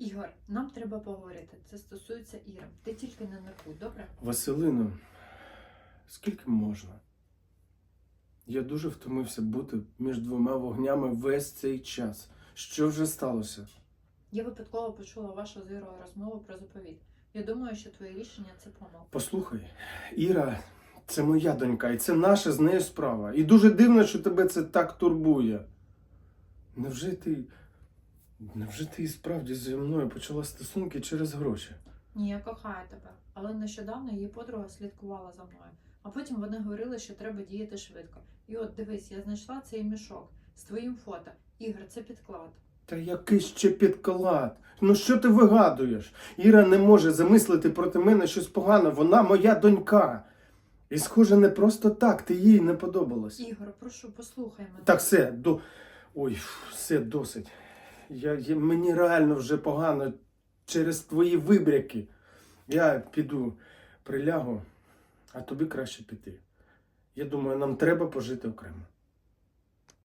Ігор, нам треба поговорити. Це стосується Іри. Ти тільки не нервуй, добре? Василино, скільки можна? Я дуже втомився бути між двома вогнями весь цей час. Що вже сталося? Я випадково почула вашу з Ірою розмову про заповіт. Я думаю, що твоє рішення це помилка. Послухай, Іра, це моя донька, і це наша з нею справа. І дуже дивно, що тебе це так турбує. Невже ти. Невже ти і справді зі мною почала стосунки через гроші? Ні, я кохаю тебе. Але нещодавно її подруга слідкувала за мною. А потім вони говорили, що треба діяти швидко. І от дивись, я знайшла цей мішок з твоїм фото. Ігор, це підклад. Та який ще підклад? Ну що ти вигадуєш? Іра не може замислити проти мене щось погане, вона моя донька. І, схоже, не просто так, ти їй не подобалась. Ігор, прошу, послухай мене. Так, все, до... Ой, все досить. Я, я, мені реально вже погано через твої вибряки. Я піду прилягу, а тобі краще піти. Я думаю, нам треба пожити окремо.